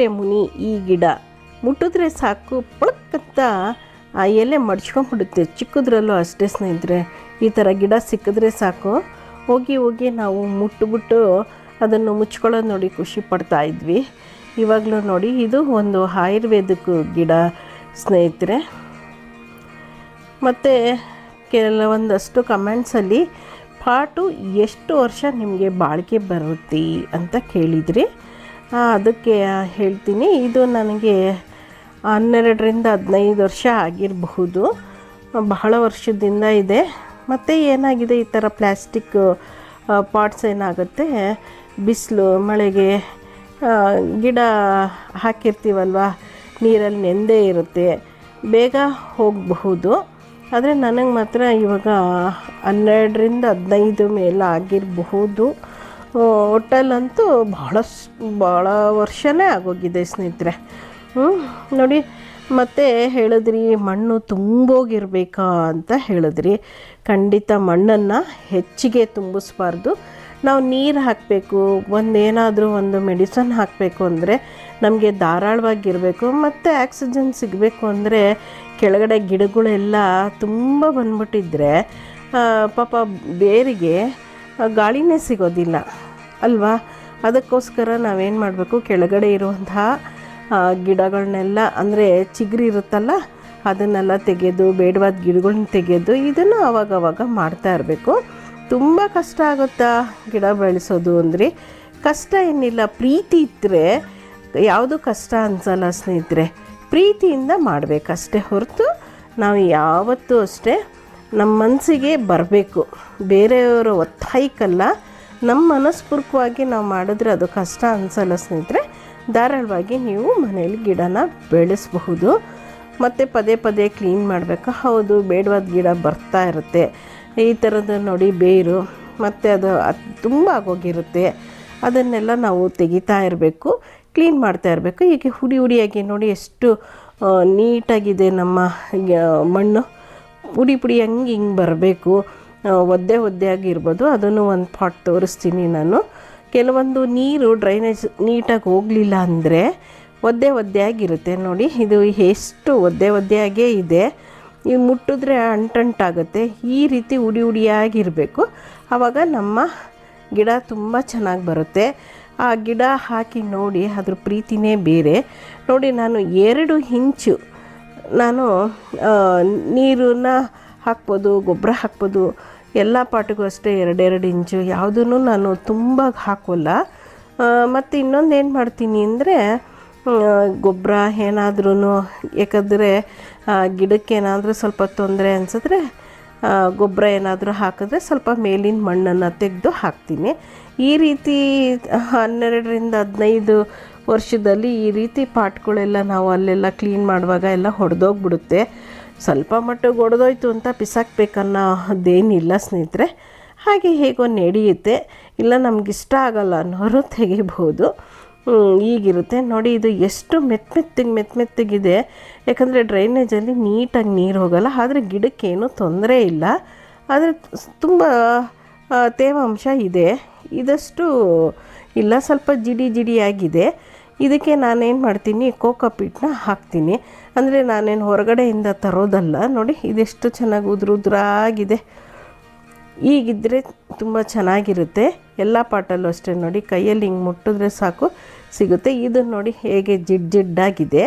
ಮುಟ್ಟಿದ್ರೆ ಮುನಿ ಈ ಗಿಡ. ಮುಟ್ಟಿದ್ರೆ ಸಾಕು ಪಳಕ್ಕಂತ ಆ ಎಲೆ ಮಡ್ಚ್ಕೊಂಡ್ಬಿಡುತ್ತೆ. ಚಿಕ್ಕದ್ರಲ್ಲೂ ಅಷ್ಟೇ ಸ್ನೇಹಿತರೆ, ಈ ಥರ ಗಿಡ ಸಿಕ್ಕಿದ್ರೆ ಸಾಕು. ಹೋಗಿ ಹೋಗಿ ನಾವು ಮುಟ್ಟುಬಿಟ್ಟು ಅದನ್ನು ಮುಚ್ಕೊಳ್ಳೋದು ನೋಡಿ ಖುಷಿ ಪಡ್ತಾ ಇದ್ವಿ. ಇವಾಗಲೂ ನೋಡಿ, ಇದು ಒಂದು ಆಯುರ್ವೇದಿಕ್ ಗಿಡ ಸ್ನೇಹಿತರೆ. ಮತ್ತು ಕೆಲವೊಂದಷ್ಟು ಕಮೆಂಟ್ಸಲ್ಲಿ ಪಾಟು, ಎಷ್ಟು ವರ್ಷ ನಿಮಗೆ ಬಾಳಿಕೆ ಬರುತ್ತೆ? ಅಂತ ಕೇಳಿದ್ರಿ. ಅದಕ್ಕೆ ಹೇಳ್ತೀನಿ. ಇದು ನನಗೆ ಹನ್ನೆರಡರಿಂದ ಹದಿನೈದು ವರ್ಷ ಆಗಿರಬಹುದು. ಬಹಳ ವರ್ಷದಿಂದ ಇದೆ. ಮತ್ತು ಏನಾಗಿದೆ ಈ ಥರ ಪ್ಲ್ಯಾಸ್ಟಿಕ್ ಪಾಟ್ಸ್ ಏನಾಗುತ್ತೆ? ಬಿಸಿಲು, ಮಳೆಗೆ ಗಿಡ ಹಾಕಿರ್ತೀವಲ್ವ? ನೀರಲ್ಲಿ ನೆಂದೇ ಇರುತ್ತೆ. ಬೇಗ ಹೋಗಬಹುದು. ಆದರೆ ನನಗೆ ಮಾತ್ರ ಇವಾಗ ಹನ್ನೆರಡರಿಂದ ಹದಿನೈದು ಮೇಲೆ ಆಗಿರಬಹುದು. ಅಂತೂ ಬಹಳ ಭಾಳ ವರ್ಷನೇ ಆಗೋಗಿದೆ ಸ್ನೇಹಿತರೆ. ನೋಡಿ, ಮತ್ತು ಹೇಳಿದ್ರಿ, ಮಣ್ಣು ತುಂಬೋಗಿರ್ಬೇಕಾ ಅಂತ ಹೇಳಿದ್ರಿ. ಖಂಡಿತ ಮಣ್ಣನ್ನು ಹೆಚ್ಚಿಗೆ ತುಂಬಿಸ್ಬಾರ್ದು. ನಾವು ನೀರು ಹಾಕಬೇಕು, ಒಂದೇನಾದರೂ ಒಂದು ಮೆಡಿಸನ್ ಹಾಕಬೇಕು ಅಂದರೆ ನಮಗೆ ಧಾರಾಳವಾಗಿರಬೇಕು, ಮತ್ತು ಆಕ್ಸಿಜನ್ ಸಿಗಬೇಕು ಅಂದರೆ ಕೆಳಗಡೆ ಗಿಡಗಳೆಲ್ಲ ತುಂಬ ಬಂದ್ಬಿಟ್ಟಿದ್ರೆ ಪಾಪ ಬೇರಿಗೆ ಗಾಳಿನೇ ಸಿಗೋದಿಲ್ಲ. ಅಲ್ವಾ? ಅದಕ್ಕೋಸ್ಕರ ನಾವೇನು ಮಾಡಬೇಕು? ಕೆಳಗಡೆ ಇರುವಂತಹ ಗಿಡಗಳನ್ನೆಲ್ಲ ಅಂದರೆ ಚಿಗ್ರಿ ಇರುತ್ತಲ್ಲ, ಅದನ್ನೆಲ್ಲ ತೆಗೆದು, ಬೇಡವಾದ ಗಿಡಗಳನ್ನ ತೆಗೆದು, ಇದನ್ನು ಆವಾಗವಾಗ ಮಾಡ್ತಾ ಇರಬೇಕು. ತುಂಬ ಕಷ್ಟ ಆಗುತ್ತಾ ಗಿಡ ಬೆಳೆಸೋದು ಅಂದರೆ? ಕಷ್ಟ ಏನಿಲ್ಲ, ಪ್ರೀತಿ ಇದ್ದರೆ ಯಾವುದು ಕಷ್ಟ ಅನ್ಸಲ್ಲ ಸ್ನೇಹಿತರೆ. ಪ್ರೀತಿಯಿಂದ ಮಾಡಬೇಕಷ್ಟೇ ಹೊರತು, ನಾವು ಯಾವತ್ತೂ ಅಷ್ಟೇ ನಮ್ಮ ಮನಸ್ಸಿಗೆ ಬರಬೇಕು. ಬೇರೆಯವರ ಒತ್ತಾಯಕ್ಕಲ್ಲ ನಮ್ಮ ಮನಸ್ಪೂರ್ವಕವಾಗಿ ನಾವು ಮಾಡಿದ್ರೆ ಅದು ಕಷ್ಟ ಅನಿಸಲ್ಲ ಸ್ನೇಹಿತರೆ. ಧಾರಾಳವಾಗಿ ನೀವು ಮನೇಲಿ ಗಿಡನ ಬೆಳೆಸಬಹುದು. ಮತ್ತು ಪದೇ ಪದೇ ಕ್ಲೀನ್ ಮಾಡಬೇಕು. ಹೌದು, ಬೇಡವಾದ ಗಿಡ ಬರ್ತಾ ಇರುತ್ತೆ. ಈ ಥರದ ನೋಡಿ ಬೇರು, ಮತ್ತು ಅದು ತುಂಬ ಆಗೋಗಿರುತ್ತೆ. ಅದನ್ನೆಲ್ಲ ನಾವು ತೆಗಿತಾ ಇರಬೇಕು, ಕ್ಲೀನ್ ಮಾಡ್ತಾ ಇರಬೇಕು. ಹೀಗೆ ಹುಡಿ ಹುಡಿಯಾಗಿ ನೋಡಿ ಎಷ್ಟು ನೀಟಾಗಿದೆ ನಮ್ಮ ಮಣ್ಣು. ಪುಡಿ ಪುಡಿ ಹಂಗೆ ಹಿಂಗೆ ಬರಬೇಕು. ಒದ್ದೆ ಒದ್ದೆಯಾಗಿ ಇರ್ಬೋದು. ಅದನ್ನು ಒಂದು ಪಾಟ್ ತೋರಿಸ್ತೀನಿ ನಾನು. ಕೆಲವೊಂದು ನೀರು ಡ್ರೈನೇಜ್ ನೀಟಾಗಿ ಹೋಗಲಿಲ್ಲ ಅಂದರೆ ಒದ್ದೆ ಒದ್ದೆಯಾಗಿರುತ್ತೆ. ನೋಡಿ, ಇದು ಎಷ್ಟು ಒದ್ದೆ ಒದ್ದೆಯಾಗೇ ಇದೆ. ಇದು ಮುಟ್ಟಿದ್ರೆ ಅಂಟಂಟಾಗುತ್ತೆ ಈ ರೀತಿ ಉಡಿ ಉಡಿಯಾಗಿರಬೇಕು. ಆವಾಗ ನಮ್ಮ ಗಿಡ ತುಂಬ ಚೆನ್ನಾಗಿ ಬರುತ್ತೆ. ಆ ಗಿಡ ಹಾಕಿ ನೋಡಿ, ಅದ್ರ ಪ್ರೀತಿನೇ ಬೇರೆ. ನೋಡಿ, ನಾನು ಎರಡು ಇಂಚು ನಾನು ನೀರನ್ನ ಹಾಕ್ಬೋದು, ಗೊಬ್ಬರ ಹಾಕ್ಬೋದು, ಎಲ್ಲ ಪಾಟಿಗೂ ಅಷ್ಟೇ ಎರಡೆರಡು ಇಂಚು ಯಾವುದೂ ನಾನು ತುಂಬ ಹಾಕೋಲ್ಲ. ಮತ್ತು ಇನ್ನೊಂದು ಏನು ಮಾಡ್ತೀನಿ ಅಂದರೆ ಗೊಬ್ಬರ ಏನಾದ್ರೂ ಯಾಕಂದರೆ ಗಿಡಕ್ಕೆ ಏನಾದರೂ ಸ್ವಲ್ಪ ತೊಂದರೆ ಅನಿಸಿದ್ರೆ ಗೊಬ್ಬರ ಏನಾದರೂ ಹಾಕಿದ್ರೆ ಸ್ವಲ್ಪ ಮೇಲಿನ ಮಣ್ಣನ್ನು ತೆಗೆದು ಹಾಕ್ತೀನಿ. ಈ ರೀತಿ ಹನ್ನೆರಡರಿಂದ ಹದಿನೈದು ವರ್ಷದಲ್ಲಿ ಈ ರೀತಿ ಪಾಟ್ಗಳೆಲ್ಲ ನಾವು ಅಲ್ಲೆಲ್ಲ ಕ್ಲೀನ್ ಮಾಡುವಾಗ ಎಲ್ಲ ಹೊಡೆದೋಗ್ಬಿಡುತ್ತೆ. ಸ್ವಲ್ಪ ಮಟ್ಟಿಗೆ ಒಡೆದೋಯ್ತು ಅಂತ ಬಿಸಾಕ್ಬೇಕನ್ನೋ ಅದೇನಿಲ್ಲ ಸ್ನೇಹಿತರೆ. ಹಾಗೆ ಹೇಗೋ ನಡೆಯುತ್ತೆ. ಇಲ್ಲ, ನಮಗಿಷ್ಟ ಆಗಲ್ಲ ಅನ್ನೋರು ತೆಗಿಬೋದು. ಈಗಿರುತ್ತೆ. ನೋಡಿ, ಇದು ಎಷ್ಟು ಮೆತ್ತ ಮೆತ್ತಗೆ ಮೆತ್ತ ಮೆತ್ತಗಿದೆ. ಯಾಕಂದರೆ ಡ್ರೈನೇಜಲ್ಲಿ ನೀಟಾಗಿ ನೀರು ಹೋಗಲ್ಲ. ಆದರೆ ಗಿಡಕ್ಕೇನು ತೊಂದರೆ ಇಲ್ಲ. ಆದರೆ ತುಂಬ ತೇವಾಂಶ ಇದೆ. ಇದಷ್ಟು ಇಲ್ಲ. ಸ್ವಲ್ಪ ಜಿಡಿ ಜಿಡಿಯಾಗಿದೆ. ಇದಕ್ಕೆ ನಾನೇನು ಮಾಡ್ತೀನಿ ಕೋಕೋಪೀಟ್ನ ಹಾಕ್ತೀನಿ. ಅಂದರೆ ನಾನೇನು ಹೊರಗಡೆಯಿಂದ ತರೋದಲ್ಲ, ನೋಡಿ ಇದೆಷ್ಟು ಚೆನ್ನಾಗಿ ಉದುರು ಉದುರಾಗಿದೆ. ಈಗಿದ್ದರೆ ತುಂಬ ಚೆನ್ನಾಗಿರುತ್ತೆ. ಎಲ್ಲ ಪಾಟಲ್ಲೂ ಅಷ್ಟೇ ನೋಡಿ, ಕೈಯಲ್ಲಿ ಹಿಂಗೆ ಮುಟ್ಟಿದ್ರೆ ಸಾಕು, ಸಿಗುತ್ತೆ. ಇದನ್ನು ನೋಡಿ ಹೇಗೆ ಜಿಡ್ ಜಿಡ್ಡಾಗಿದೆ.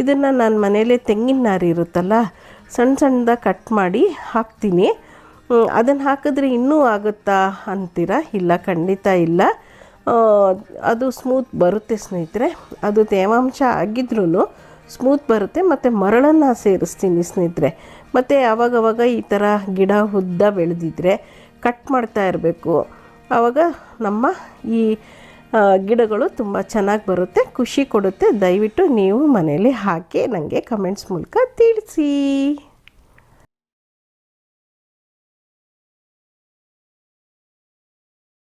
ಇದನ್ನು ನಾನು ಮನೇಲೇ ತೆಂಗಿನ ನಾರು ಇರುತ್ತಲ್ಲ ಸಣ್ಣ ಸಣ್ಣದ ಕಟ್ ಮಾಡಿ ಹಾಕ್ತೀನಿ. ಅದನ್ನು ಹಾಕಿದ್ರೆ ಇನ್ನೂ ಆಗುತ್ತಾ ಅಂತೀರಾ? ಇಲ್ಲ, ಖಂಡಿತ ಇಲ್ಲ. ಅದು ಸ್ಮೂತ್ ಬರುತ್ತೆ ಸ್ನೇಹಿತರೆ. ಅದು ತೇವಾಂಶ ಆಗಿದ್ರೂ ಸ್ಮೂತ್ ಬರುತ್ತೆ ಮತ್ತು ಮರಳನ್ನು ಸೇರಿಸ್ತೀನಿ ಸ್ನೇಹಿತರೆ. ಮತ್ತು ಆವಾಗವಾಗ ಈ ಥರ ಗಿಡ ಉದ್ದ ಬೆಳೆದಿದ್ರೆ ಕಟ್ ಮಾಡ್ತಾ ಇರಬೇಕು. ಆವಾಗ ನಮ್ಮ ಈ ಗಿಡಗಳು ತುಂಬ ಚೆನ್ನಾಗಿ ಬರುತ್ತೆ, ಖುಷಿ ಕೊಡುತ್ತೆ. ದಯವಿಟ್ಟು ನೀವು ಮನೇಲಿ ಹಾಕಿ ನನಗೆ ಕಮೆಂಟ್ಸ್ ಮೂಲಕ ತಿಳಿಸಿ.